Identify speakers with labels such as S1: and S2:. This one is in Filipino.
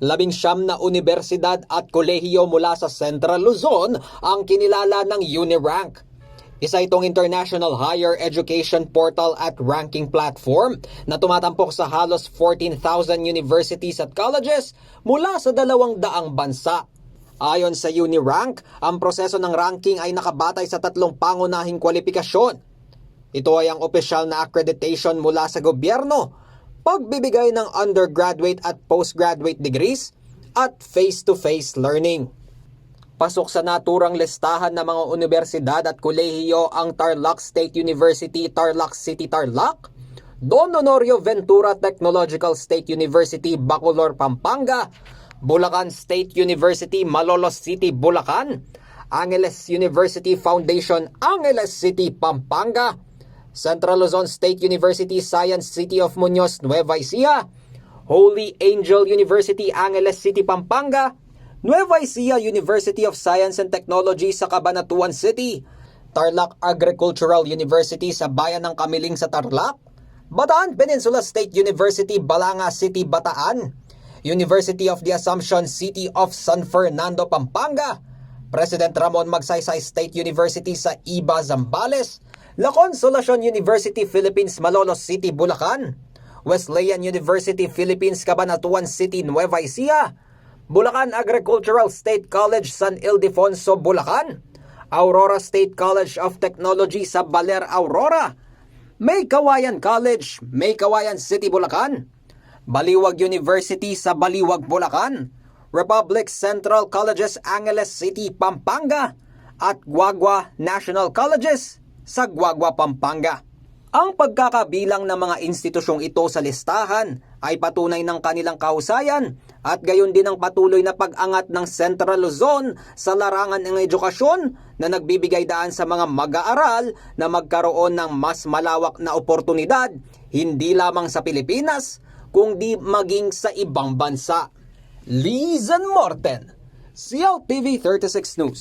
S1: Labing siyam na universidad at kolehiyo mula sa Central Luzon ang kinilala ng Unirank. Isa itong international higher education portal at ranking platform na tumatampok sa halos 14,000 universities at colleges mula sa dalawang daang bansa. Ayon sa Unirank, ang proseso ng ranking ay nakabatay sa tatlong pangunahing kwalifikasyon. Ito ay ang opisyal na accreditation mula sa gobyerno, pagbibigay ng undergraduate at postgraduate degrees, at face-to-face learning. Pasok sa naturang listahan ng mga universidad at kolehiyo ang Tarlac State University, Tarlac City, Tarlac, Don Honorio Ventura Technological State University, Bacolor, Pampanga, Bulacan State University, Malolos City, Bulacan, Angeles University Foundation, Angeles City, Pampanga, Central Luzon State University, Science City of Muñoz, Nueva Ecija, Holy Angel University, Angeles City, Pampanga, Nueva Ecija University of Science and Technology sa Cabanatuan City, Tarlac Agricultural University sa Bayan ng Kamiling sa Tarlac, Bataan Peninsula State University, Balanga City, Bataan, University of the Assumption City of San Fernando, Pampanga, President Ramon Magsaysay State University sa Iba, Zambales, La Consolacion University Philippines, Malolos City, Bulacan, Wesleyan University Philippines, Cabanatuan City, Nueva Ecija, Bulacan Agricultural State College, San Ildefonso, Bulacan, Aurora State College of Technology sa Baler, Aurora, May Kawayan College, May Kawayan City, Bulacan, Baliwag University sa Baliwag, Bulacan, Republic Central Colleges, Angeles City, Pampanga, at Guagua National Colleges sa Guagua, Pampanga. Ang pagkakabilang ng mga institusyong ito sa listahan ay patunay ng kanilang kahusayan at gayon din ang patuloy na pag-angat ng Central Luzon sa larangan ng edukasyon na nagbibigay daan sa mga mag-aaral na magkaroon ng mas malawak na oportunidad hindi lamang sa Pilipinas kundi maging sa ibang bansa. Lizen Morten, CLTV 36 News.